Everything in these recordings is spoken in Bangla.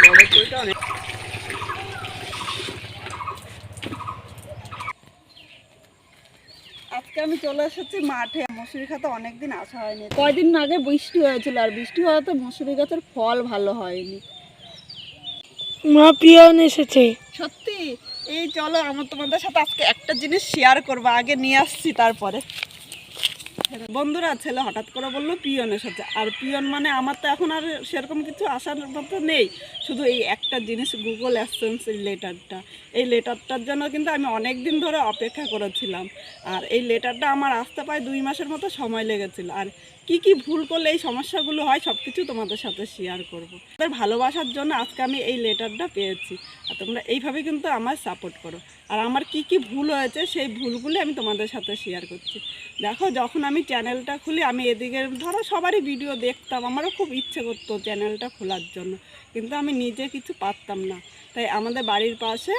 বড় ফুলটা অনেক আজকে আমি চলে এসেছি মাঠে। মসুরি খাতে অনেকদিন আসা হয়নি। কয়দিন আগে বৃষ্টি হয়েছিল আর বৃষ্টি হওয়াতে মসুরি গাছের ফল ভালো হয়নি। মা পিয়ন এসেছে। সত্যি? এই চলো আমার তোমাদের সাথে আজকে একটা জিনিস শেয়ার করব। আগে নিয়ে আসছি তারপরে। বন্ধুরা, ছেলে হঠাৎ করে বলল পিয়ন এসেছে আর পিয়ন মানে আমার তো এখন আর সেরকম কিছু আসার মতো নেই। শুধু এই একটা জিনিস গুগল অ্যাসেন্স এই লেটারটা। এই লেটারটার জন্য কিন্তু আমি অনেক দিন ধরে অপেক্ষা করেছিলাম। আর এই লেটারটা আমার আসতে প্রায় দুই মাসের মতো সময় লেগেছিল। আর কি কি ভুল করলে এই সমস্যাগুলো হয় সব কিছু তোমাদের সাথে শেয়ার করব। তাদের ভালোবাসার জন্য আজকে আমি এই লেটারটা পেয়েছি। আর তোমরা এইভাবে কিন্তু আমার সাপোর্ট করো। আর আমার কি কি ভুল হয়েছে, সেই ভুলগুলি আমি তোমাদের সাথে শেয়ার করছি। দেখো, যখন আমি চ্যানেলটা খুলি, আমি এদিকে, ধরো সবারই ভিডিও দেখতাম, আমারও খুব ইচ্ছে করতো চ্যানেলটা খোলার জন্য, কিন্তু আমি নিজে কিছু পারতাম না। তাই আমাদের বাড়ির পাশে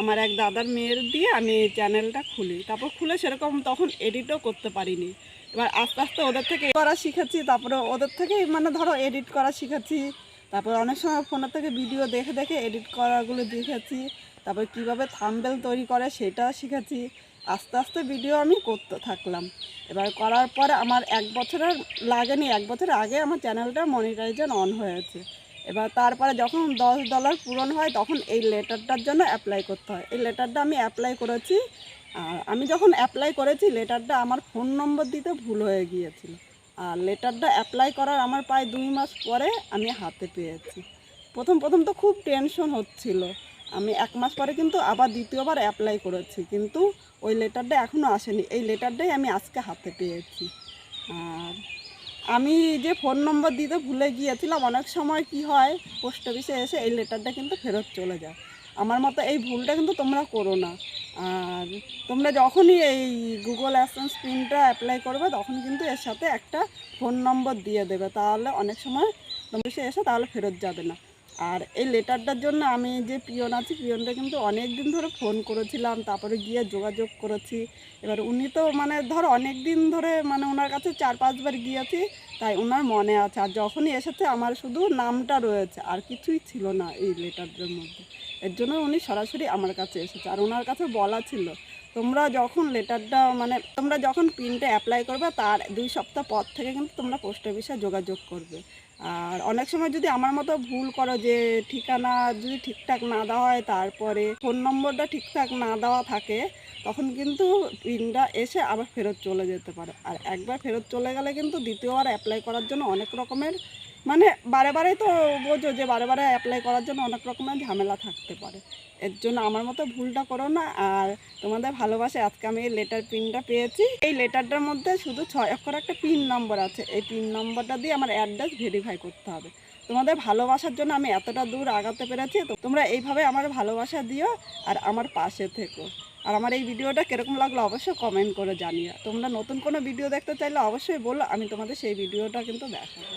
আমার এক দাদার মেয়ের দিয়ে আমি চ্যানেলটা খুলি। তারপর খুলে সেরকম তখন এডিটও করতে পারিনি। এবার আস্তে আস্তে ওদের থেকে করা শিখেছি, তারপরে ওদের থেকে মানে ধরো এডিট করা শিখেছি। তারপর অনেক সময় ফোনের থেকে ভিডিও দেখে দেখে এডিট করাগুলো দেখেছি। তারপর কীভাবে থাম্বেল তৈরি করে সেটা শিখেছি। আস্তে আস্তে ভিডিও আমি করতে থাকলাম। এবার করার পরে আমার এক বছরের লাগেনি, এক বছর আগে আমার চ্যানেলটা মনিটাইজেশন অন হয়েছে। এবার তারপরে যখন দশ ডলার পূরণ হয়, তখন এই লেটারটার জন্য অ্যাপ্লাই করতে হয়। এই লেটারটা আমি অ্যাপ্লাই করেছি, আর আমি যখন অ্যাপ্লাই করেছি লেটারটা আমার ফোন নম্বর দিতে ভুল হয়ে গিয়েছিল। আর লেটারটা অ্যাপ্লাই করার আমার প্রায় দুই মাস পরে আমি হাতে পেয়েছি। প্রথম প্রথম তো খুব টেনশন হচ্ছিল। আমি এক মাস পরে কিন্তু আবার দ্বিতীয়বার অ্যাপ্লাই করেছি, কিন্তু ওই লেটারটা এখনও আসেনি। এই লেটারটাই আমি আজকে হাতে পেয়েছি। আর আমি যে ফোন নম্বর দিতে ভুলে গিয়েছিলাম, অনেক সময় কি হয় পোস্ট অফিসে এসে এই লেটারটা কিন্তু ফেরত চলে যায়। আমার মতো এই ভুলটা কিন্তু তোমরা করো না। আর তোমরা যখনই এই গুগল অ্যাসেন্স পিনটা অ্যাপ্লাই করবে, তখন কিন্তু এর সাথে একটা ফোন নম্বর দিয়ে দেবে। তাহলে অনেক সময় তোমরা সে এসে তাহলে ফেরত যাবে না। আর এই লেটারটার জন্য আমি যে পিয়ন আছি, পিয়নটা কিন্তু অনেক দিন ধরে ফোন করেছিলাম, তারপরে গিয়ে যোগাযোগ করেছি। এবার উনি তো মানে ধর অনেক দিন ধরে মানে ওনার কাছে চার পাঁচবার গিয়েছি, তাই ওনার মনে আছে। আর যখনই এসেছে, আমার শুধু নামটা রয়েছে, আর কিছুই ছিল না এই লেটারটার মধ্যে। এর জন্য উনি সরাসরি আমার কাছে এসেছে, আর ওনার কাছে বলা ছিল, তোমরা যখন লেটারটা মানে তোমরা যখন পিনটা অ্যাপ্লাই করবে, তার দুই সপ্তাহ পর থেকে কিন্তু তোমরা পোস্ট অফিসে যোগাযোগ করবে। আর অনেক সময় যদি আমার মতো ভুল করো যে ঠিকানা যদি ঠিকঠাক না দেওয়া হয়, তারপরে ফোন নম্বরটা ঠিকঠাক না দেওয়া থাকে, তখন কিন্তু পিনটা এসে আবার ফেরত চলে যেতে পারে। আর একবার ফেরত চলে গেলে কিন্তু দ্বিতীয়বার অ্যাপ্লাই করার জন্য অনেক রকমের মানে বারে বারে তো বোঝো যে বারে বারে অ্যাপ্লাই করার জন্য অনেক রকমের ঝামেলা থাকতে পারে। এর জন্য আমার মতো ভুলটা করো না। আর তোমাদের ভালোবাসে, আজকে আমি এই লেটার পিনটা পেয়েছি। এই লেটারটার মধ্যে শুধু ছয় অক্ষর একটা পিন নম্বর আছে। এই পিন নম্বরটা দিয়ে আমার অ্যাড্রেস ভেরিফাই করতে হবে। তোমাদের ভালোবাসার জন্য আমি এতটা দূর আগাতে পেরেছি, তো তোমরা এইভাবে আমার ভালোবাসা দিও আর আমার পাশে থেকো। আর আমার এই ভিডিওটা কীরকম লাগল অবশ্যই কমেন্ট করে জানিও। তোমরা নতুন কোনো ভিডিও দেখতে চাইলে অবশ্যই বলো, আমি তোমাদের সেই ভিডিওটা কিন্তু দেখাবো।